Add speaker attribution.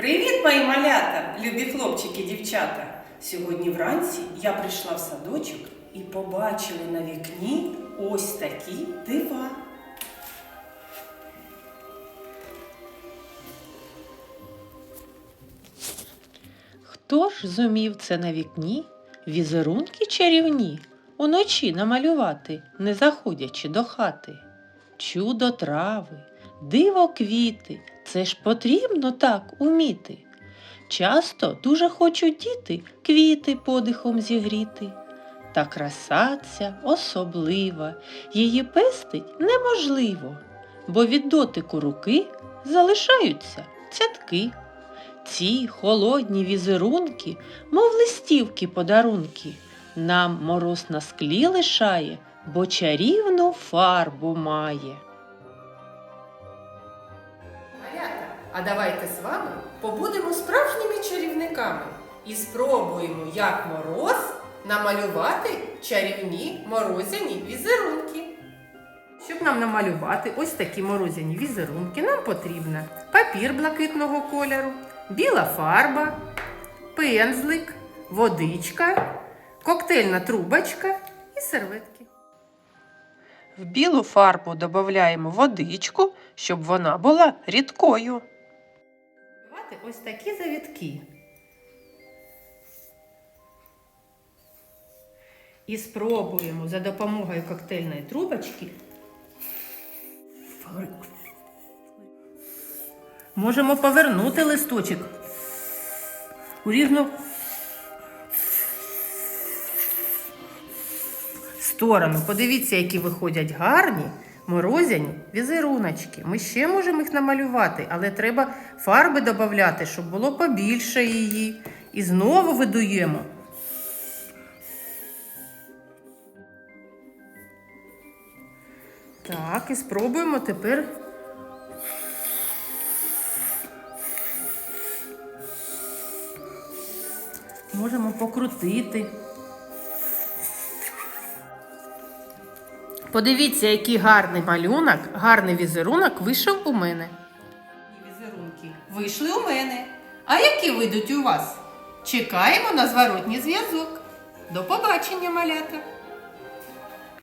Speaker 1: Привіт, мої малята, любі хлопчики, дівчата. Сьогодні вранці я прийшла в садочок і побачила на вікні ось такі дива.
Speaker 2: Хто ж зумів це на вікні візерунки чарівні уночі намалювати, не заходячи до хати? Чудо трави, диво квіти, це ж потрібно так уміти. Часто дуже хочуть діти квіти подихом зігріти. Та краса ця особлива, її пестить неможливо, бо від дотику руки залишаються цятки. Ці холодні візерунки, мов листівки подарунки, нам мороз на склі лишає, бо чарівну фарбу має.
Speaker 1: А давайте з вами побудемо справжніми чарівниками і спробуємо, як мороз, намалювати чарівні морозяні візерунки. Щоб нам намалювати ось такі морозяні візерунки, нам потрібно папір блакитного кольору, біла фарба, пензлик, водичка, коктейльна трубочка і серветки. В білу фарбу додаємо водичку, щоб вона була рідкою. Ось такі завітки. І спробуємо за допомогою коктейльної трубочки. Можемо повернути листочок у різну сторону. Подивіться, які виходять гарні морозяні візеруночки. Ми ще можемо їх намалювати, але треба фарби додати, щоб було побільше її. І знову видуємо. Так, і спробуємо тепер. Можемо покрутити. Подивіться, який гарний малюнок, гарний візерунок вийшов у мене. Візерунки вийшли у мене. А які вийдуть у вас? Чекаємо на зворотній зв'язок. До побачення, малята!